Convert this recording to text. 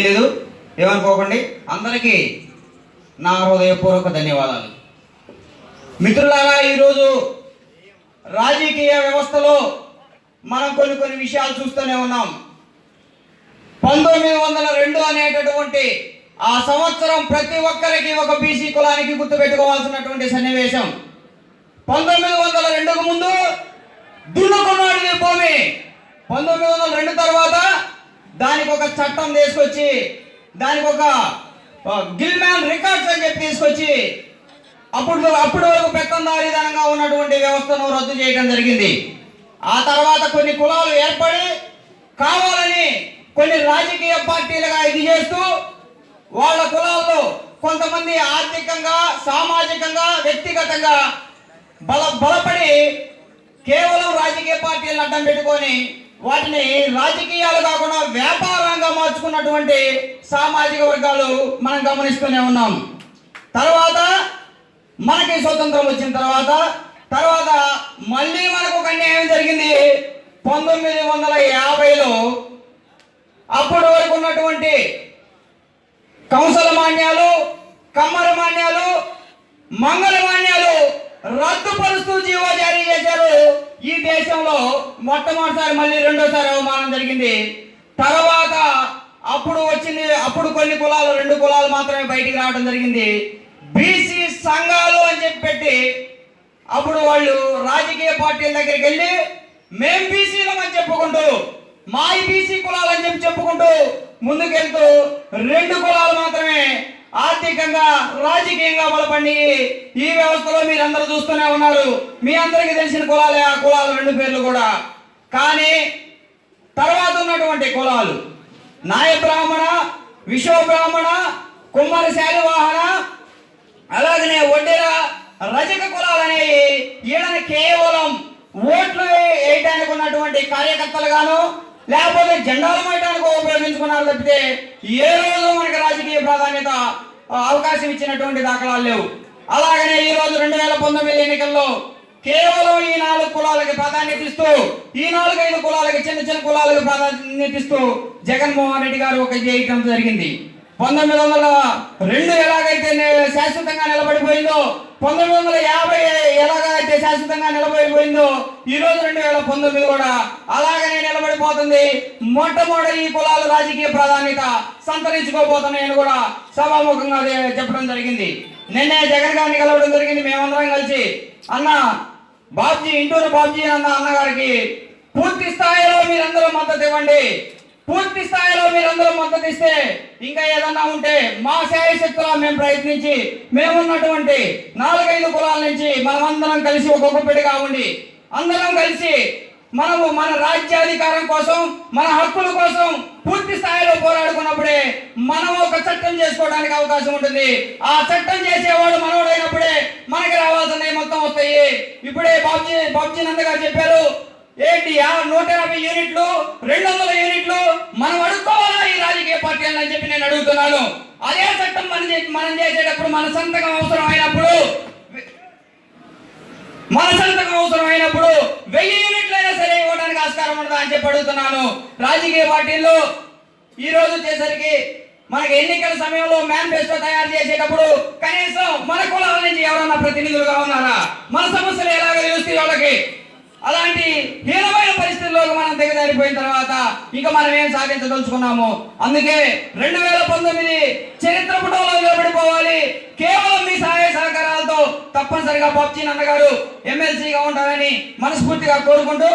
లేదు ఏమనుకోకండి. అందరికీ నా హృదయపూర్వక ధన్యవాదాలు. మిత్రులారా ఈరోజు రాజకీయ వ్యవస్థలో మనం కొన్ని కొన్ని విషయాలు చూస్తూనే ఉన్నాం. పంతొమ్మిది వందల రెండు అనేటటువంటి ఆ సంవత్సరం ప్రతి ఒక్కరికి ఒక బీసీ కులానికి గుర్తుపెట్టుకోవాల్సినటువంటి సన్నివేశం. పంతొమ్మిది వందల రెండుకు ముందు దున్నుకున్నాడు భూమి. పంతొమ్మిది వందల రెండు తర్వాత దానికి ఒక చట్టం తీసుకొచ్చి దానికి ఒక గిల్మ్యాన్ రికార్డ్స్ అని చెప్పి తీసుకొచ్చి అప్పుడు అప్పుడు వరకు పెత్తందారీధనంగా ఉన్నటువంటి వ్యవస్థను రద్దు చేయడం జరిగింది. ఆ తర్వాత కొన్ని కులాలు ఏర్పడి కావాలని కొన్ని రాజకీయ పార్టీలుగా ఇది చేస్తూ వాళ్ళ కులాల్లో కొంతమంది ఆర్థికంగా సామాజికంగా వ్యక్తిగతంగా బల బలపడి కేవలం రాజకీయ పార్టీలను అడ్డం పెట్టుకొని వాటిని రాజకీయాలు కాకుండా వ్యాపారంగా మార్చుకున్నటువంటి సామాజిక వర్గాలు మనం గమనిస్తూనే ఉన్నాం. తర్వాత మనకి స్వతంత్రం వచ్చిన తర్వాత తర్వాత మళ్ళీ మనకు ఒక అన్యాయం జరిగింది. పంతొమ్మిది వందల యాభైలో అప్పటి వరకు ఉన్నటువంటి కంసల మాన్యాలు కమ్మర మాన్యాలు మంగళ మాన్యాలు రద్దుపరుస్తూ జీవో జారీ చేశారు. ఈ దేశంలో మొట్టమొదటిసారి మళ్ళీ రెండోసారి అవమానం జరిగింది. తర్వాత అప్పుడు వచ్చింది అప్పుడు కొన్ని కులాలు రెండు కులాలు మాత్రమే బయటికి రావడం జరిగింది. బీసీ సంఘాలు అని చెప్పి పెట్టి అప్పుడు వాళ్ళు రాజకీయ పార్టీల దగ్గరికి వెళ్ళి మేం బీసీలం అని చెప్పుకుంటూ మా బీసీ కులాలు అని చెప్పి చెప్పుకుంటూ ముందుకెళ్తూ రెండు కులాలు మాత్రమే ఆర్థికంగా రాజకీయంగా బలపడి ఈ వ్యవస్థలో మీరందరూ చూస్తూనే ఉన్నారు. మీ అందరికీ తెలిసిన కులాలే ఆ కులాలు రెండు పేర్లు కూడా. కానీ తర్వాత ఉన్నటువంటి కులాలు నాయ బ్రాహ్మణ విశ్వ బ్రాహ్మణ కుమ్మరి శాలివాహన అలాగనే ఒడ్డెర రజక కులాలు అనేవి ఈయన కేవలం ఓట్లు వేయడానికి ఉన్నటువంటి కార్యకర్తలుగాను లేకపోతే జెండాలు మోయడానికి ఉపయోగించుకున్నారు తప్పితే ఏ రోజు మనకి రాజకీయ ప్రాధాన్యత అవకాశం ఇచ్చినటువంటి దాఖలాలు లేవు. అలాగనే ఈ రోజు రెండు వేల పంతొమ్మిది ఎన్నికల్లో కేవలం ఈ నాలుగు కులాలకి ప్రాధాన్యత ఇస్తూ ఈ నాలుగు ఐదు కులాలకి చిన్న చిన్న కులాలకు ప్రాధాన్యత ఇస్తూ జగన్మోహన్ రెడ్డి గారు ఒక చేయటం జరిగింది. పంతొమ్మిది వందల రెండు ఎలాగైతే శాశ్వతంగా నిలబడిపోయిందో పంతొమ్మిది వందల యాభై ఈ రోజు రెండు వేల పంతొమ్మిది కూడా అలాగనే నిలబడిపోతుంది. మొట్టమొదటి ఈ కులాలు రాజకీయ ప్రాధాన్యత సంతరించుకోబోతున్నాయని కూడా సభాముఖంగా చెప్పడం జరిగింది. నిన్నే జగన్ గారిని కలవడం జరిగింది. మేమందరం కలిసి అన్న బాబ్జీ ఇంటూరు బాబ్జీ అన్న అన్నగారికి పూర్తి స్థాయిలో మీరందరూ మద్దతు ఇవ్వండి. పూర్తి స్థాయిలో మీరందరూ మద్దతు ఇస్తే ఇంకా ఏదన్నా ఉంటే మా శాయశక్తులా మేము ప్రయత్నించి మేమున్నటువంటి నాలుగైదు కులాల నుంచి మనమందరం కలిసి ఒక్కొక్క గుప్పెడిగా ఉండి అందరం కలిసి మనము మన రాజ్యాధికారం కోసం మన హక్కుల కోసం పూర్తి స్థాయిలో పోరాడుకున్నప్పుడే మనం ఒక చట్టం చేసుకోవడానికి అవకాశం ఉంటుంది. ఆ చట్టం చేసేవాడు మనోడైనప్పుడే మనకి రావాల్సినవి మొత్తం వస్తాయి. ఇప్పుడే బాబ్జీ బాబ్జీ నంద చెప్పారు ఏంటి ఆ నూట యాభై యూనిట్లు రెండు వందల యూనిట్లు మనం అడుక్కోవాలా ఈ రాజకీయ పార్టీలను? అని చెప్పి నేను అడుగుతున్నాను. అదే చట్టం మనం మనం చేసేటప్పుడు మన సంతకం అవసరం అయినప్పుడు మన సంతకం అవసరం అయినప్పుడు వెయ్యి యూనిట్లైనా సరే ఇవ్వడానికి ఆస్కారం ఉండదా అని చెప్పి అడుగుతున్నాను. రాజకీయ పార్టీల్లో ఈ రోజు వచ్చేసరికి మనకి ఎన్నికల సమయంలో మేనిఫెస్టో తయారు చేసేటప్పుడు కనీసం మన కులాల నుంచి ఎవరన్నా ప్రతినిధులుగా ఉన్నారా? మన సమస్యలు ఎలాగ తెలుస్తాయి వాళ్ళకి? అలాంటి హీనమైన పరిస్థితుల్లోకి మనం దిగజారిపోయిన తర్వాత ఇంకా మనం ఏం సాధించదలుచుకున్నాము అందుకే రెండు వేల పంతొమ్మిది చరిత్ర పుటంలో నిలబడిపోవాలి కేవలం మీ సహాయ సహకారాలతో తప్పనిసరిగా పప్చి అన్నగారు ఎమ్మెల్సీగా ఉంటారని మనస్ఫూర్తిగా కోరుకుంటూ